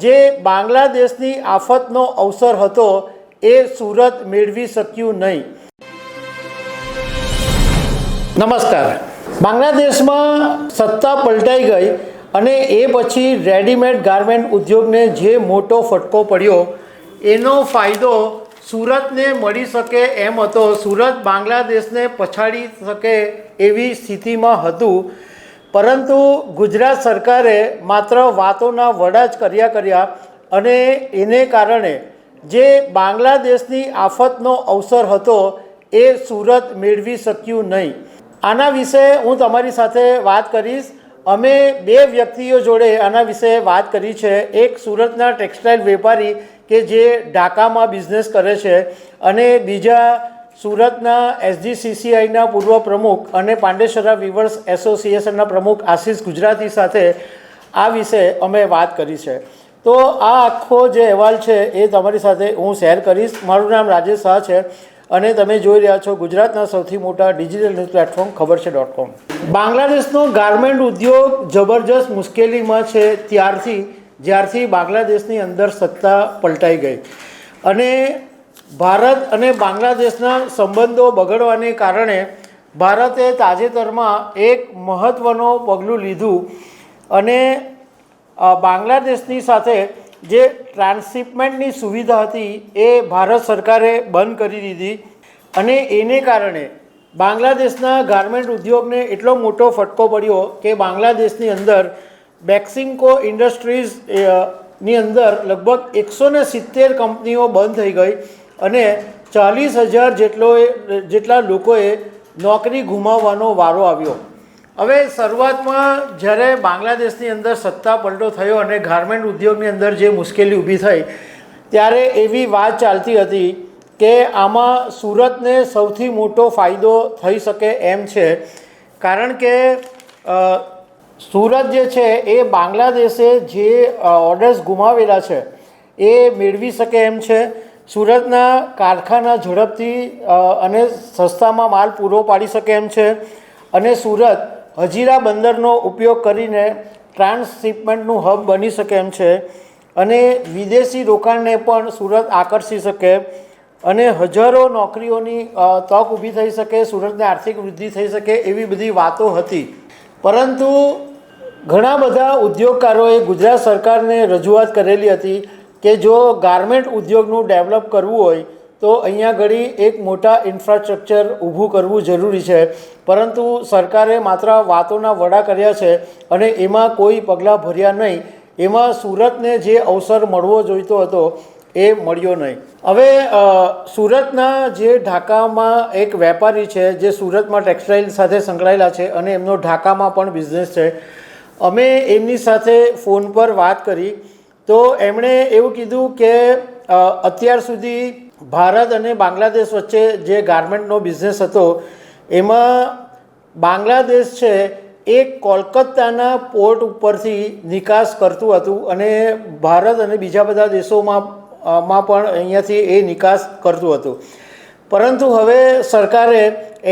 જે બાંગ્લાદેશની આફતનો અવસર હતો એ સુરત મેળવી શક્યું નહીં. નમસ્કાર. બાંગ્લાદેશમાં સત્તા પલટાઈ ગઈ અને એ પછી રેડીમેડ ગાર્મેન્ટ ઉદ્યોગને જે મોટો ફટકો પડ્યો, એનો ફાયદો સુરતને મળી શકે એમ હતો. સુરત બાંગ્લાદેશને પછાડી શકે એવી સ્થિતિમાં હતું. પરંતુ ગુજરાત સરકારે માત્ર વાતોના વડા જ કર્યા કર્યા અને એને કારણે જે બાંગ્લાદેશની આફતનો અવસર હતો એ સુરત મેળવી શક્યું નહીં. આના વિશે હું તમારી સાથે વાત કરીશ. અમે બે વ્યક્તિઓ જોડે આના વિશે વાત કરી છે. એક સુરતના ટેક્સટાઇલ વેપારી કે જે ઢાકામાં બિઝનેસ કરે છે અને બીજા સુરતના એસજીસીસીઆઈના પૂર્વ પ્રમુખ અને પાંડેસરા વિવર્સ એસોસિએશનના પ્રમુખ આશીષ ગુજરાતી સાથે આ વિશે અમે વાત કરી છે. તો આ આખો જે અહેવાલ છે એ તમારી સાથે હું શેર કરીશ. મારું નામ રાજેશ શાહ છે અને તમે જોઈ રહ્યા છો ગુજરાતના સૌથી મોટા ડિજિટલ ન્યૂઝ પ્લેટફોર્મ ખબર છે ડોટ કોમ. બાંગ્લાદેશનો ગાર્મેન્ટ ઉદ્યોગ જબરજસ્ત મુશ્કેલીમાં છે ત્યારથી, જ્યારથી બાંગ્લાદેશની અંદર સત્તા પલટાઈ ગઈ. અને ભારત અને બાંગ્લાદેશના સંબંધો બગડવાને કારણે ભારતે તાજેતરમાં એક મહત્ત્વનું પગલું લીધું અને બાંગ્લાદેશની સાથે જે ટ્રાન્સશિપમેન્ટની સુવિધા હતી એ ભારત સરકારે બંધ કરી દીધી અને એને કારણે બાંગ્લાદેશના ગાર્મેન્ટ ઉદ્યોગને એટલો મોટો ફટકો પડ્યો કે બાંગ્લાદેશની અંદર બેક્સિંકો ઇન્ડસ્ટ્રીઝની અંદર લગભગ એકસો સિત્તેર કંપનીઓ બંધ થઈ ગઈ અને ચાલીસ હજાર જેટલો જેટલા લોકોએ નોકરી ગુમાવવાનો વારો આવ્યો. હવે શરૂઆતમાં જ્યારે બાંગ્લાદેશની અંદર સત્તા પલટો થયો અને ગાર્મેન્ટ ઉદ્યોગની અંદર જે મુશ્કેલી ઊભી થઈ, ત્યારે એવી વાત ચાલતી હતી કે આમાં સુરતને સૌથી મોટો ફાયદો થઈ શકે એમ છે. કારણ કે સુરત જે છે એ બાંગ્લાદેશે જે ઓર્ડર્સ ગુમાવેલા છે, એ મેળવી શકે એમ છે. સુરતના કારખાના ઝડપથી અને સસ્તામાં માલ પૂરો પાડી શકે એમ છે. અને સુરત હજીરા બંદરનો ઉપયોગ કરીને ટ્રાન્સશિપમેન્ટનું હબ બની શકે એમ છે. અને વિદેશી રોકાણને પણ સુરત આકર્ષી શકે. અને હજારો નોકરીઓની તક ઊભી થઈ શકે, સુરતને આર્થિક વૃદ્ધિ થઈ શકે એવી બધી વાતો હતી. પરંતુ ઘણા બધા ઉદ્યોગકારોએ ગુજરાત સરકારને રજૂઆત કરેલી હતી કે જો ગાર્મેન્ટ ઉદ્યોગનું ડેવલપ કરવું હોય, તો અહીંયા ઘડી એક મોટા ઇન્ફ્રાસ્ટ્રક્ચર ઊભું કરવું જરૂરી છે. પરંતુ સરકારે માત્ર વાતોના વડા કર્યા છે અને એમાં કોઈ પગલાં ભર્યા નહીં. એમાં સુરતને જે અવસર મળવો જોઈતો હતો, એ મળ્યો નહીં. હવે સુરતના જે ઢાકામાં એક વેપારી છે, જે સુરતમાં ટેક્સટાઇલ સાથે સંકળાયેલા છે અને એમનો ઢાકામાં પણ બિઝનેસ છે. અમે એમની સાથે ફોન પર વાત કરી. તો એમણે એવું કીધું કે અત્યાર સુધી ભારત અને બાંગ્લાદેશ વચ્ચે જે ગાર્મેન્ટનો બિઝનેસ હતો, એમાં બાંગ્લાદેશ છે એ કોલકાતાના પોર્ટ ઉપરથી નિકાસ કરતું હતું અને ભારત અને બીજા બધા દેશોમાં માં પણ અહીંયાથી એ નિકાસ કરતું હતું. પરંતુ હવે સરકારે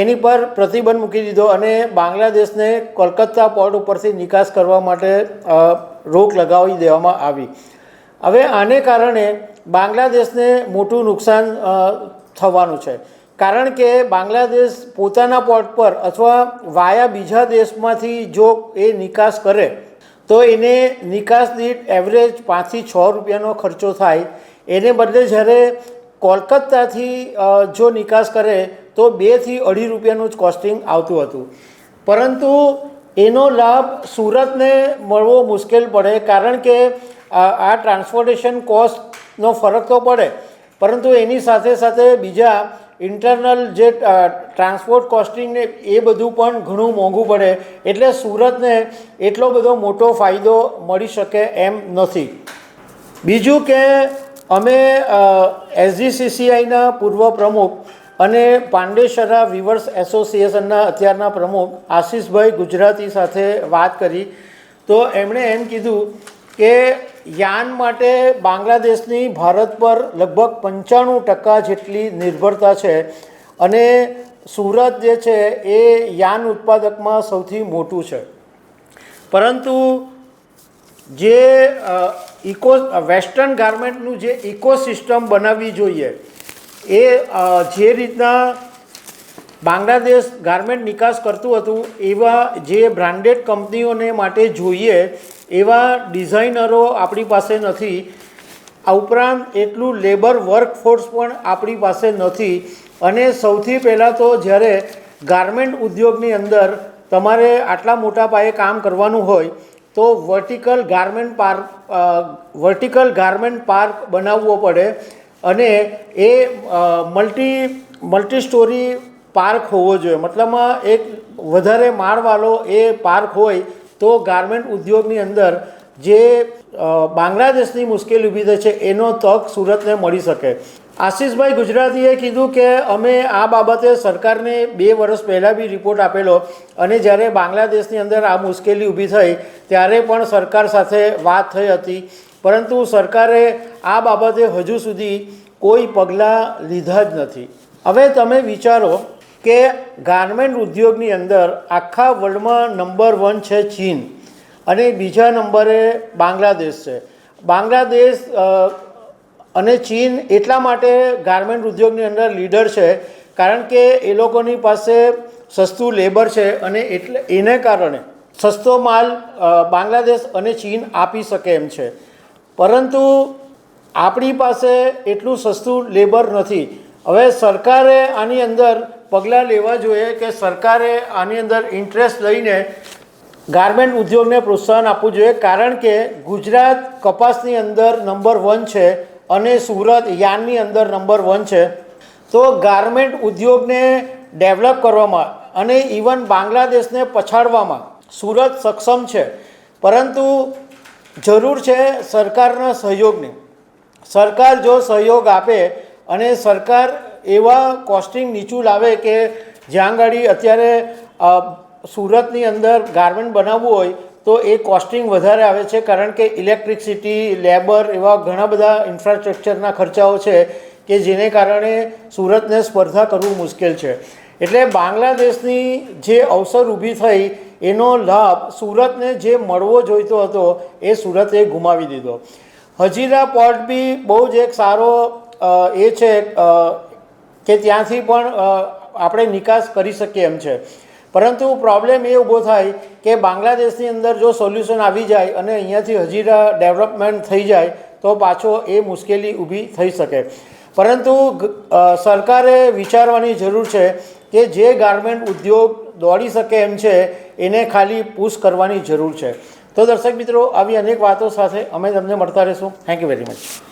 એની પર પ્રતિબંધ મૂકી દીધો અને બાંગ્લાદેશને કોલકાતા પોર્ટ ઉપરથી નિકાસ કરવા માટે રોક લગાવી દેવામાં આવી. હવે આને કારણે બાંગ્લાદેશને મોટું નુકસાન થવાનું છે. કારણ કે બાંગ્લાદેશ પોતાના પોર્ટ પર અથવા વાયા બીજા દેશમાંથી જો એ નિકાસ કરે, તો એને નિકાસ દીઠ એવરેજ પાંચથી છ રૂપિયાનો ખર્ચો થાય. એને બદલે જ્યારે કોલકાતાથી જો નિકાસ કરે તો બેથી અઢી રૂપિયાનું જ કોસ્ટિંગ આવતું હતું. પરંતુ એનો લાભ સુરતને મળવો મુશ્કેલ પડે, કારણ કે આ ટ્રાન્સપોર્ટેશન કોસ્ટનો ફરક તો પડે. પરંતુ એની સાથે સાથે બીજા ઇન્ટરનલ જે ટ્રાન્સપોર્ટ કોસ્ટિંગ ને એ બધું પણ ઘણું મોંઘું પડે. એટલે સુરતને એટલો બધો મોટો ફાયદો મળી શકે એમ નથી. બીજું કે અમે એસજીસીસીઆઈના પૂર્વ પ્રમુખ અને પાંડેસરા વિવર્સ એસોસિએશનના અત્યારના પ્રમુખ આશીષભાઈ ગુજરાતી સાથે વાત કરી. તો એમણે એમ કીધું કે યાન માટે બાંગ્લાદેશની ભારત પર લગભગ પંચાણું ટકા જેટલી નિર્ભરતા છે અને સુરત જે છે એ યાન ઉત્પાદકમાં સૌથી મોટું છે. પરંતુ જે ઇકો વેસ્ટર્ન ગાર્મેન્ટનું જે ઇકોસિસ્ટમ બનાવવી જોઈએ, એ જે રીતના બાંગ્લાદેશ ગાર્મેન્ટ નિકાસ કરતું હતું, એવા જે બ્રાન્ડેડ કંપનીઓને માટે જોઈએ, એવા ડિઝાઇનરો આપણી પાસે નથી. આ ઉપરાંત એટલું લેબર વર્કફોર્સ પણ આપણી પાસે નથી. અને સૌથી પહેલાં તો જ્યારે ગાર્મેન્ટ ઉદ્યોગની અંદર તમારે આટલા મોટા પાયે કામ કરવાનું હોય તો vertical garment park vertical garment park બનાવવો પડે અને એ મલ્ટી મલ્ટી સ્ટોરી પાર્ક હોવો જોઈએ. મતલબમાં એક વધારે માળવાળો એ પાર્ક હોય તો ગાર્મેન્ટ ઉદ્યોગની અંદર જે બાંગ્લાદેશની મુશ્કેલી ઊભી થઈ છે, એનો તક સુરતને મળી શકે. આશીષભાઈ ગુજરાતીએ કીધું કે અમે આ બાબતે સરકારને બે વર્ષ પહેલાં બી રિપોર્ટ આપેલો અને જ્યારે બાંગ્લાદેશની અંદર આ મુશ્કેલી ઊભી થઈ, ત્યારે પણ સરકાર સાથે વાત થઈ હતી. પરંતુ સરકારે આ બાબતે હજુ સુધી કોઈ પગલાં લીધા જ નથી. હવે તમે વિચારો કે ગાર્મેન્ટ ઉદ્યોગની અંદર આખા વર્લ્ડમાં નંબર વન છે ચીન અને બીજા નંબરે બાંગ્લાદેશ છે. બાંગ્લાદેશ અને ચીન એટલા માટે ગાર્મેન્ટ ઉદ્યોગની અંદર લીડર છે, કારણ કે એ લોકોની પાસે સસ્તું લેબર છે અને એટલે એને કારણે સસ્તો માલ બાંગ્લાદેશ અને ચીન આપી શકે એમ છે. પરંતુ આપણી પાસે એટલું સસ્તું લેબર નથી. હવે સરકારે આની અંદર પગલાં લેવા જોઈએ કે સરકારે આની અંદર ઇન્ટરેસ્ટ લઈને ગાર્મેન્ટ ઉદ્યોગને પ્રોત્સાહન આપવું જોઈએ, કારણ કે ગુજરાત કપાસની અંદર નંબર વન છે અને સુરત યાનની અંદર નંબર વન છે. તો ગાર્મેન્ટ ઉદ્યોગને ડેવલપ કરવામાં અને ઇવન બાંગ્લાદેશને પછાડવામાં સુરત સક્ષમ છે. પરંતુ જરૂર છે સરકારના સહયોગની. સરકાર જો સહયોગ આપે અને સરકાર એવા કોસ્ટિંગ નીચું લાવે કે જ્યાં ગાડી અત્યારે સુરતની અંદર ગાર્મેન્ટ બનાવવું હોય તો એ કોસ્ટિંગ વધારે આવે છે કારણ કે ઇલેક્ટ્રિસિટી લેબર એવા ઘણા બધા ઇન્ફ્રાસ્ટ્રક્ચરના ખર્ચાઓ છે કે જેને કારણે સુરતને સ્પર્ધા કરવું મુશ્કેલ છે. એટલે બાંગ્લાદેશની જે અવસર ઊભી થઈ, એનો લાભ સુરતને જે મળવો જોઈતો હતો, એ સુરતે ગુમાવી દીધો. હજીરા પોર્ટ બી બહુ જ એક સારો એ છે કે ત્યાંથી પણ આપણે નિકાસ કરી શકીએ એમ છે. પરંતુ પ્રોબ્લેમ એ ઊભો થાય કે બાંગ્લાદેશની અંદર જો સોલ્યુશન આવી જાય અને અહીંયાથી હજીરા ડેવલપમેન્ટ થઈ જાય, તો પાછો એ મુશ્કેલી ઊભી થઈ શકે. પરંતુ સરકારે વિચારવાની જરૂર છે કે જે ગાર્મેન્ટ ઉદ્યોગ દોડી શકે એમ છે, એને ખાલી પુશ કરવાની જરૂર છે. તો દર્શક મિત્રો, આવી અનેક વાતો સાથે અમે તમને મળતા રહીશું. Thank you very much